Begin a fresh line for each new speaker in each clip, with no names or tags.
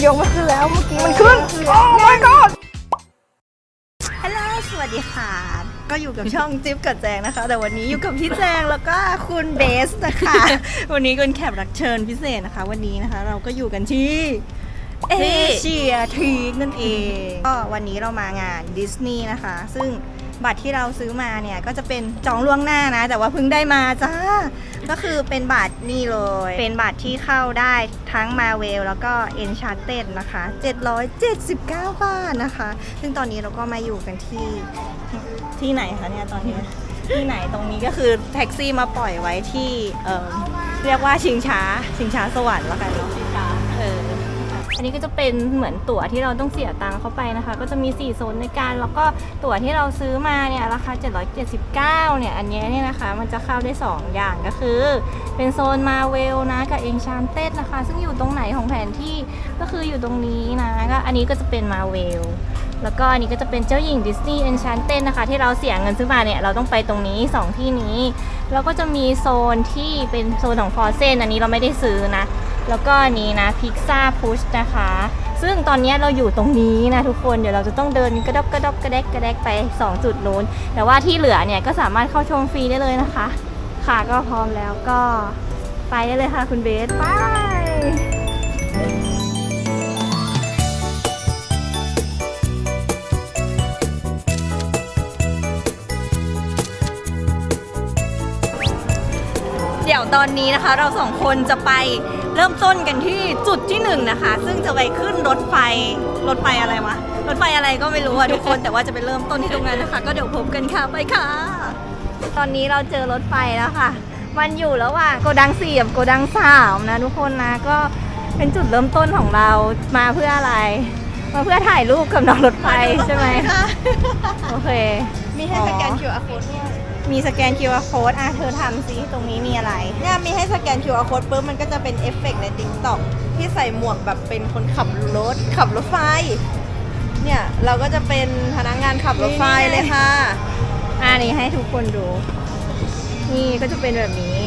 ฮ้ยมันยกไม่ขึ้นแล้วเมื่อกี้มันขึ้นโอ้ my god ฮัลโหลสวัสดีค่ะ ก็อยู่กับช่องจิ๊บกับแจงนะคะ แต่วันนี้อยู่กับพี่แจงแล้วก็คุณเบสนะคะ วันนี้เป็นแขกรับเชิญพิเศษนะคะ วันนี้นะคะ เราก็อยู่กันที่เอเชียทีนั่นเองก็วันนี้เรามางานดิสนีย์นะคะ ซึ่ง บัตรที่เราซื้อมาเนี่ยก็จะเป็นจองล่วงหน้านะ แต่ว่าเพิ่งได้มาจ้า ก็คือเป็นบัตรนี่เลย เป็นบัตรที่เข้าได้ทั้งมาเวลแล้วก็ Enchanted นะคะ 779 บาทนะคะ ซึ่งตอนนี้เราก็มาอยู่กันที่ที่ไหนคะเนี่ยตอนนี้ที่ไหนตรงนี้ก็คือแท็กซี่มาปล่อยไว้ที่เออเรียกว่าชิงช้าชิงช้าสวรรค์แล้วกันเนาะเออ อันนี้ก็จะเป็นเหมือนตั๋วที่เราต้องเสียตังค์เข้าไปนะคะ ก็จะมี 4 โซนในการ แล้วก็ตั๋วที่เราซื้อมาเนี่ยราคา 779 เนี่ย อันนี้เนี่ยนะคะ มันจะเข้าได้ 2 อย่างก็คือ เป็นโซนมาเวลนะ กับเองชานเต็ดนะคะ ซึ่งอยู่ตรงไหนของแผนที่ก็คืออยู่ตรงนี้นะก็อันนี้ก็จะเป็นมาเวลแล้วก็อันนี้ก็จะเป็นเจ้าหญิงดิสนีย์เอนชานเต็ดนะคะ ที่เราเสียเงินซื้อมาเนี่ย เราต้องไปตรงนี้ 2 ที่นี้ แล้วก็จะมีโซนที่เป็นโซนของฟอร์เซนอันนี้เราไม่ได้ซื้อนะ แล้วก็อันนี้นะพิซซ่าพุชนะคะ ซึ่งตอนนี้เราอยู่ตรงนี้นะทุกคนเดี๋ยวเราจะต้องเดินกระดบกระดบกระแดกกระแดกไป 2 จุดนู้น แต่ว่าที่เหลือเนี่ยก็สามารถเข้าชมฟรีได้เลยนะคะ ค่ะก็พร้อมแล้วก็ไปได้เลยค่ะคุณเบสไปเดี๋ยวตอนนี้นะคะเราสองคนจะไป ริ่มต้นกันที่จุดที่หนึ่งนะคะ ซึ่งจะไปขึ้นรถไฟรถไฟอะไรวะรถไฟอะไรก็ไม่รู้อะทุกคน แต่ว่าจะไปเริ่มต้นที่ตรงนั้นนะคะ ก็เดี๋ยวพบกันค่ะไปค่ะ ตอนนี้เราเจอรถไฟแล้วค่ะ มันอยู่ระหว่างโกดังสี่กับโกดังสามนะทุกคนนะก็เป็นจุดเริ่มต้นของเรามาเพื่ออะไร มาเพื่อถ่ายรูปกับน้องรถไฟใช่ไหมโอเค
มีให้สแกน
อ๋อ
QR code ด้วย
มีสแกน QR code อะเธอทำซิตรงนี้มีอะไร
เนี่ยมีให้สแกน QR code ปุ๊บมันก็จะเป็นเอฟเฟกต์ใน TikTok ที่ใส่หมวกแบบเป็นคนขับรถขับรถไฟ เนี่ยเราก็จะเป็นพนักงานขับรถไฟเลยค่ะ
อันนี้ให้ทุกคนดู นี่ก็จะเป็นแบบนี้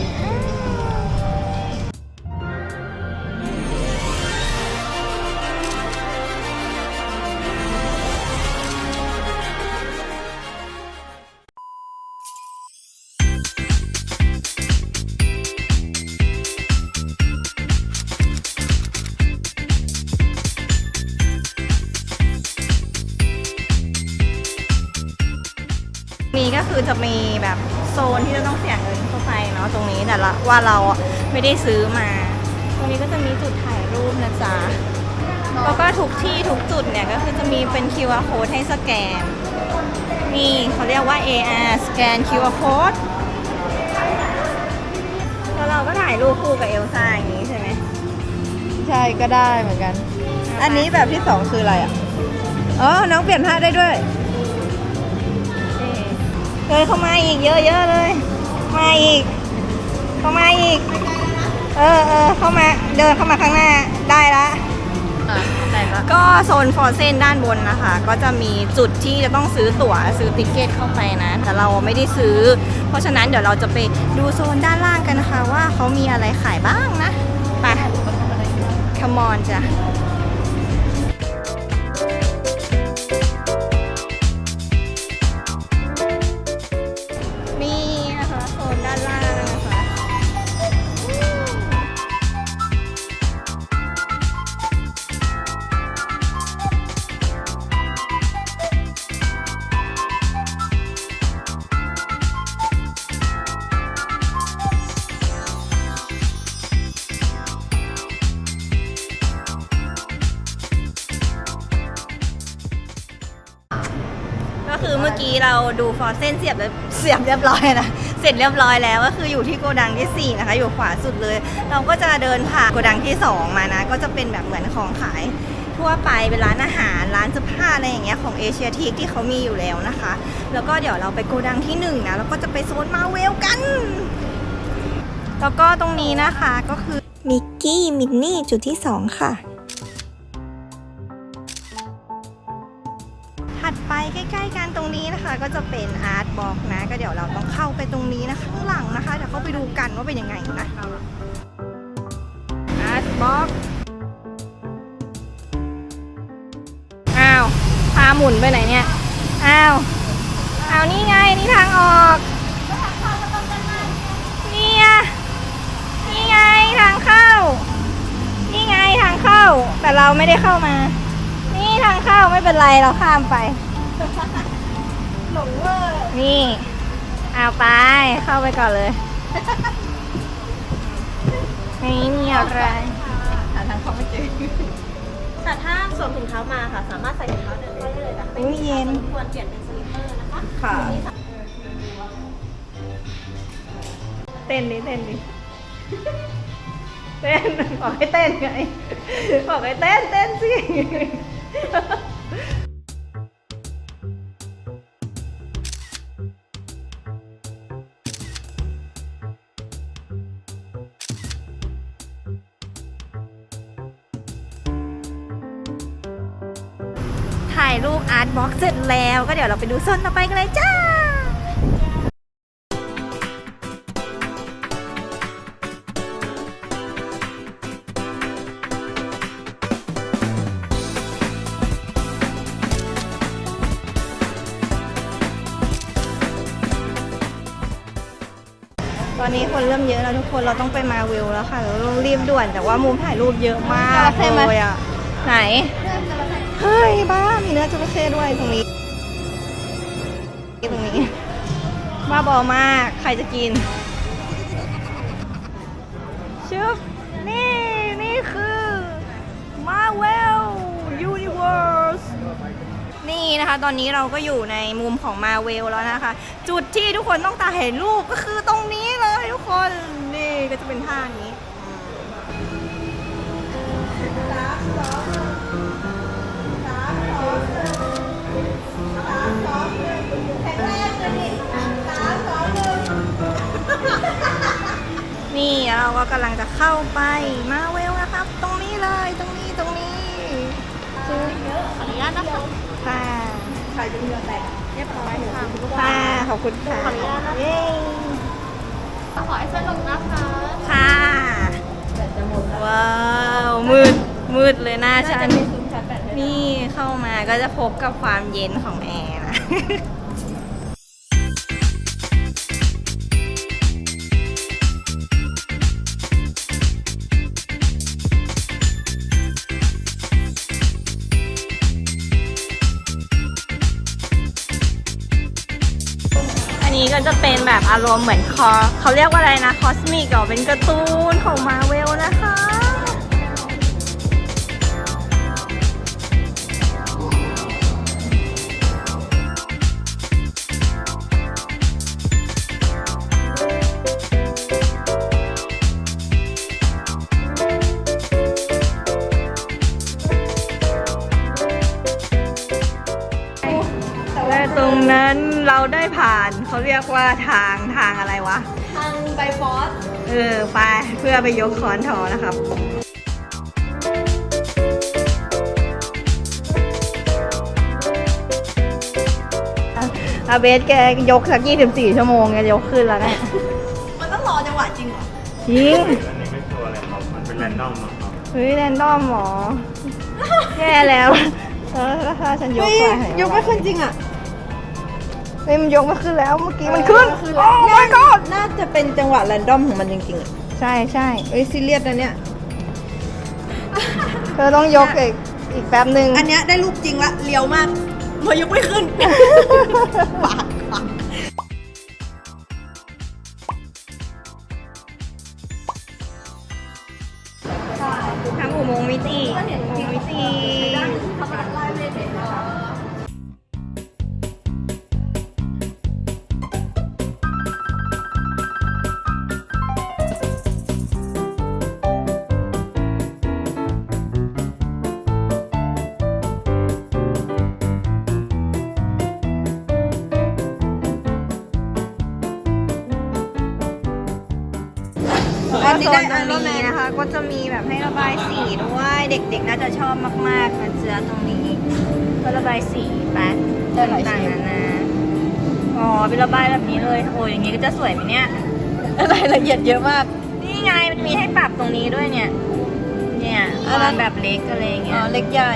ก็คือจะมีแบบโซนที่จะต้องเสียเงินเข้าไปเนาะตรงนี้แต่ละว่าเราอะไม่ได้ซื้อมา ตรงนี้ก็จะมีจุดถ่ายรูปนะจ๊ะแล้วก็ทุกที่ทุกจุดเนี่ยก็คือจะมีเป็น QR code ให้สแกน นี่เขาเรียกว่า AR สแกน QR code แล้วเราก็ถ่ายรูปคู่กับเอลซ่าอย่างนี้ใช่ไหม
ใช่ก็ได้เหมือนกัน อันนี้แบบที่สองคืออะไรอะ อ๋อ น้องเปลี่ยนท่าได้ด้วย
เดินเข้ามาอีกเยอะๆเลย มาอีก เข้ามาอีก เออเออเข้ามาเดินเข้ามาข้างหน้าได้ละ
ได้ปะ
ก็โซนฟอร์เซนด้านบนนะคะ ก็จะมีจุดที่จะต้องซื้อตั๋วซื้อติเกตเข้าไปนะ แต่เราไม่ได้ซื้อ เพราะฉะนั้นเดี๋ยวเราจะไปดูโซนด้านล่างกันนะคะ ว่าเขามีอะไรขายบ้างนะไปคมอนจ้ะ เราดูฟอร์เซนเสียบเสียบเรียบร้อยนะเสร็จเรียบร้อยแล้วก็คืออยู่ที่โกดังที่ 4 นะคะ อยู่ขวาสุดเลย เราก็จะเดินผ่านโกดังที่ 2 มานะ ก็จะเป็นแบบเหมือนของขายทั่วไปเป็นร้านอาหารร้านเสื้อผ้าอะไรอย่างเงี้ยของเอเชียทีที่เขามีอยู่แล้วนะคะ แล้วก็เดี๋ยวเราไปโกดังที่1นะแล้วก็จะไปโซนมาเวลกัน แล้วก็ตรงนี้นะคะก็คือมิกกี้มินนี่จุดที่ 2 ค่ะะก็จะเป็นอาร์ตบล็อกนะ ก็เดี๋ยวเราต้องเข้าไปตรงนี้นะข้างหลังนะคะเดี๋ยวเข้าไปดูกันว่าเป็นยังไงนะอาร์ตบล็อกอ้าวพาหมุนไปไหนเนี่ยอ้าวอ้าวนี่ไงนี่ทางออกนี่ไงนี่ไงทางเข้า นี่ไงทางเข้า แต่เราไม่ได้เข้ามา นี่ทางเข้าไม่เป็นไรเราข้ามไป นี่เอาไปเข้าไปก่อนเลยนี่มีอะไร
หาทางเขาไม่เจอแต่ถ้าสวมถุงเท้ามาค่ะ สามารถใส่ถุงเท้าเดินได้เลยแต่
อุ้ยเย็น
ควรเปลี่ยนเป็นสลิปเปอร์นะคะ
ค่ะเต้นดิเต้นดิเต้นบอกให้เต้นไงบอกให้เต้นเต้นสิายรูปอาร์ตบ็อกเสร็จแล้วก็เดี๋ยวเราไปดูโซนต่อไปกันเลยจ้าตอนนี้คนเริ่มเยอะแล้วทุกคนเราต้องไปมาวิวแล้วค่ะเราต้องรีบด่วนแต่ว่ามุมถ่ายรูปเยอะมากเลยอะไหน เฮ้ยบ้ามีเนื้อจระเข้ด้วยตรงนี้ตรงนี้บ้าบอมากใครจะกินชึบนี่ นี่คือมาเวลยูนิเว r ร์สนี่นะคะ ตอนนี้เราก็อยู่ในมุมของมาเวลแล้วนะคะ จุดที่ทุกคนต้องตาเห็นรูปก็คือตรงนี้เลยทุกคน นี่ก็จะเป็นท่านี้ ก็กำลังจะเข้าไปมาเวลนะครับ ตรงนี้เลยตรงนี้ตรงนี้ซื้อเยอะขออนุญาตนะคะค่ะ
ใครจะเหงื่อแตกเรียบร้อยค่ะ
ค่ะขอบคุณค่ะ
ขออนุญาตนะคะ
เย้
ขอให้สนุกนะคะ
ค่ะ
จะหมดว้า
วมืดมืดเลยหน้าฉันนี่เข้ามาก็จะพบกับความเย็นของแอร์นะ จะเป็นแบบอารมณ์เหมือนคอเขาเรียกว่าอะไรนะคอสมิกเหรอเป็นการ์ตูนของมาเวลนะคะและตรงนั้น เราได้ผ่านเขาเรียกว่าทางทางอะไรวะ
ทางไบฟอส
เออไปเพื่อไปยกค้อนทอนะครับอาเบสแกยกสัก 24 ชั่วโมงแกยกขึ้นแล้วเนี่ย
มันต้องรอจังหวะจริงเหรอ
จริง
อันนี้ไม่ชัวร์เลยครับมันเป็นแรนดอมอะครับ
เฮ้ยแรนดอมหมอแย่แล้วเออแล้วถ้าฉันยก
เฮ้ย
ไป
ยกไม่ขึ้นจริงอะ
เฮ้ยมันยกไม่ขึ้นแล้วเมื่อกี้มันขึ้น
ขึ้น
โอ้ my god
น่าจะเป็นจังหวะแรนดอมของมันจริงๆอะ
ใช่ใช่
เอ้ยซีเรียสนะเนี่ย
เธอต้องยกอีกอีกแป๊บหนึ่ง
อันเนี้ยได้รูปจริงละเลียวมากพอยกไม่ขึ้น ปากปาก
ทางอุโมงค์มิติอุโมงค์มิติ อันนี้ได้ตรงนี้นะคะ ก็จะมีแบบให้ระบายสีด้วยเด็กๆน่าจะชอบมากๆนะเจือตรงนี้ก็ระบายสีไปต่างๆนานาอ๋อเป็นระบายแบบนี้เลยโอ้ยอย่างนี้ก็จะสวยไหมเนี่ย
รายละเอียดเยอะมาก
นี่ไงมันมีให้ปรับตรงนี้ด้วยเนี่ย เนี่ย
อันนั้น
วางแบบเล็กอะไรอย่างเงี้
อ๋
ย
อเล็กใหญ่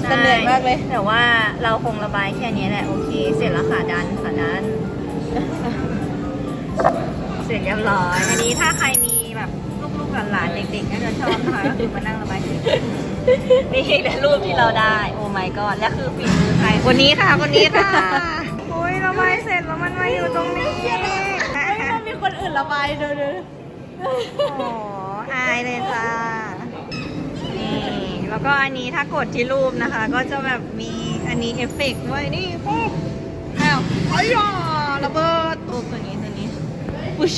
ใแต่
เหนื่อยมากเลย
แต่ว่าเราคงระบายแค่นี้แหละโอเค เสร็จแล้วค่ะดันค่ะดัน เสร็จเรียบร้อยอันนี้ถ้าใครมีแบบลูกๆ หลานๆเด็กๆก็จะชอบนะคะก็คือมานั่งระบายสีนี่คือรูปที่เราได้ โอ้ my god และคือฝีมือใครคนนี้ค่ะคนนี้ค่ะโอ้ยระบายเสร็จแล้วมันมาอยู่ตรงนี้
มันมีคนอื่นระบายดูดู
โอ้อายเลยจ้านี่แล้วก็อันนี้ถ้ากดที่รูปนะคะ ก็จะแบบมีอันนี้เอฟเฟกต์ด้วยนี่ปุ๊บอ้าวอ้ยอะระเบิดตัวตัวนี้ตัวนี้ปุ๊ช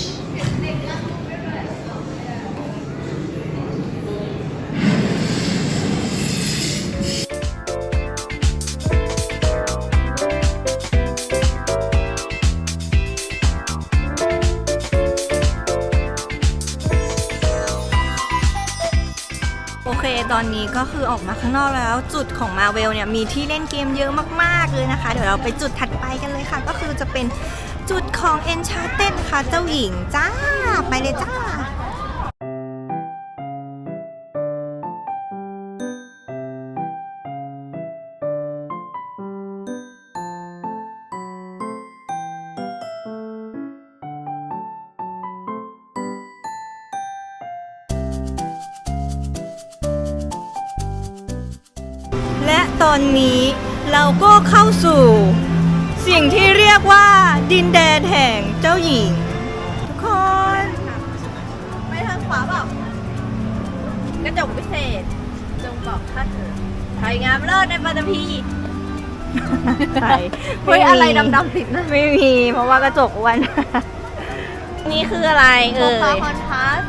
โอเค ตอนนี้ก็คือออกมาข้างนอกแล้วจุดของมาเวลเนี่ยมีที่เล่นเกมเยอะมาก ๆ เลยนะคะ เดี๋ยวเราไปจุดถัดไปกันเลยค่ะ ก็คือจะเป็นจุดของ Enchanted ค่ะเจ้าหญิงจ้าไปเลยจ้า อนนี้เราก็เข้าสู่ สิ่งที่เรียกว่าดินแดนแห่งเจ้าหญิง ทุกคน
ไปทางขวาเปล่ากระจกพิเศษ จงบอกท่านเถิดไทยงามเลิศในปัตตภี
ใช่
เฮ้ยอะไรดำๆติดนะ
ไม่มี เพราะว่ากระจกอ้วนนี่คืออะไร
โม
เอ่
คายฮอนทัส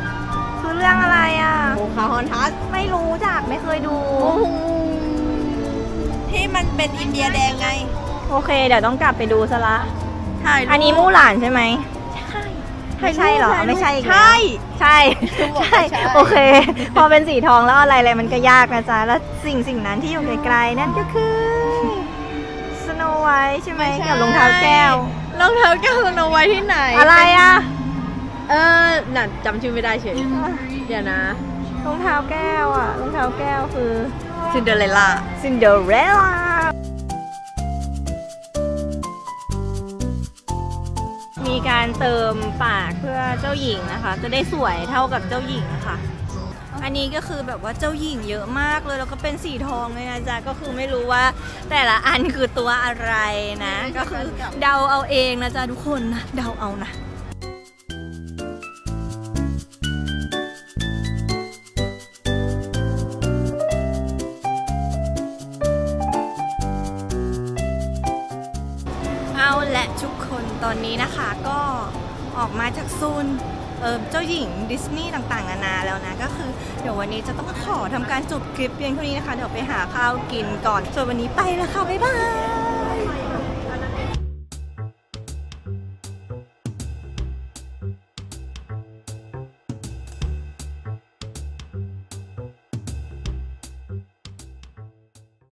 คือเรื่องอะไรอะ
โมคาฮอนทัส
ไม่รู้จักไม่เคยดู
ที่มันเป็นอินเดียแดงไง
โอเค เดี๋ยวต้องกลับไปดูซะละ
ถ่ายรูป
อันนี้มู่หลานใช่ไหมไม่ใช่เหรอ
ถ่ายรูป
ไม่ใช่อีก
ใช่
แล้วใช่
บอก
ใช่
ว่าใช่
โอเค พอเป็นสีทองแล้วอะไรอะไรมันก็ยากนะจ๊ะ แล้วสิ่งสิ่งนั้นที่อยู่ไกลๆนั่นก็คือสโนไวท์ใช่ไหมกับรองเท้าแก้ว
รองเท้าแก้วสโนไวท์ที่ไหน
อะไรอะ
เออน่ะจำชื่อไม่ได้เฉยเดี๋ยวนะ
รองเท้าแก้วอะรองเท้าแก้วคือ
ซินเดอเรลล่า
ซินเดอเรลล่า มีการเติมปากเพื่อเจ้าหญิงนะคะ จะได้สวยเท่ากับเจ้าหญิงค่ะอันนี้ก็คือแบบว่าเจ้าหญิงเยอะมากเลยแล้วก็เป็นสีทองเลยนะจ๊ะก็คือไม่รู้ว่า แต่ละอันคือตัวอะไรนะ ก็คือเดาเอาเองนะจ๊ะทุกคนนะเดาเอานะ คนตอนนี้นะคะก็ออกมาจากซูนเออเจ้าหญิงดิสนีย์ต่างๆนานาแล้วนะ ก็คือเดี๋ยววันนี้จะต้องขอทำการจบคลิปเพียงเท่านี้นะคะ เดี๋ยวไปหาข้าวกินก่อน ส่วนวันนี้ไปแล้วค่ะ บ๊ายบาย